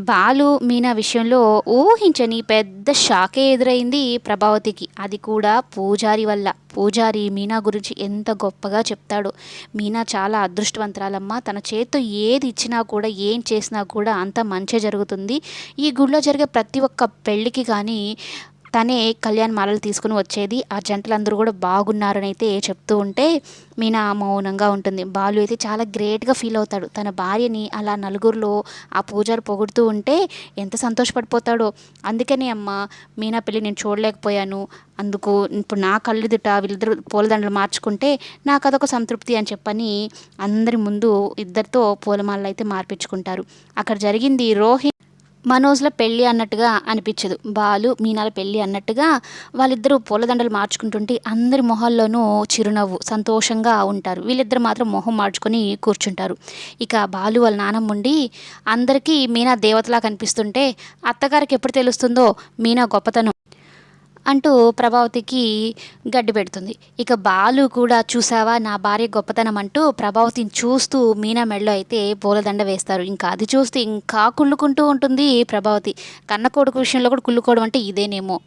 బాలు మీనా విషయంలో ఊహించని పెద్ద షాకే ఎదురైంది ప్రభావతికి. అది కూడా పూజారి వల్ల. పూజారి మీనా గురించి ఎంత గొప్పగా చెప్తాడు. మీనా చాలా అదృష్టవంతరాలమ్మ. తన చేత్తో ఏది ఇచ్చినా కూడా ఏం చేసినా కూడా అంత మంచి జరుగుతుంది. ఈ గుడిలో జరిగే ప్రతి ఒక్క పెళ్ళికి కానీ తనే కళ్యాణ్ మాలలు తీసుకుని వచ్చేది. ఆ జంటలందరూ కూడా బాగున్నారని అయితే చెప్తూ ఉంటే మీనా మౌనంగా ఉంటుంది. బాలు అయితే చాలా గ్రేట్గా ఫీల్ అవుతాడు. తన భార్యని అలా నలుగురిలో ఆ పూజారు పొగుడుతూ ఉంటే ఎంత సంతోషపడిపోతాడో. అందుకనే అమ్మ మీనా పెళ్ళి నేను చూడలేకపోయాను. అందుకు ఇప్పుడు నా కళ్ళుదిట వీళ్ళిద్దరు పూలదండలు మార్చుకుంటే నాకు అదొక సంతృప్తి అని చెప్పని అందరి ముందు ఇద్దరితో పూలమాలలు అయితే మార్పించుకుంటారు. అక్కడ జరిగింది రోహిణి మనోజ్ల పెళ్ళి అన్నట్టుగా అనిపించదు. బాలు మీనాల పెళ్ళి అన్నట్టుగా వాళ్ళిద్దరూ పూలదండలు మార్చుకుంటుంటే అందరి మొహాల్లోనూ చిరునవ్వు సంతోషంగా ఉంటారు. వీళ్ళిద్దరు మాత్రం మొహం మార్చుకొని కూర్చుంటారు. ఇక బాలు వాళ్ళ నానమ్మ ఉండి అందరికీ మీనా దేవతలా కనిపిస్తుంటే అత్తగారికి ఎప్పుడు తెలుస్తుందో మీనా గొప్పతనం. అంటూ ప్రభావతికి గడ్డి పెడుతుంది. ఇక బాలు కూడా చూసావా? నా భార్య గొప్పతనం అంటూ ప్రభావతిని చూస్తూ మీనా మెడలో అయితే పూలదండ వేస్తారు. ఇంకా అది చూస్తే ఇంకా కుళ్ళుకుంటూ ఉంటుంది ప్రభావతి. కన్న కొడుకు విషయంలో కూడా కుళ్ళుకోవడం అంటే ఇదేనేమో.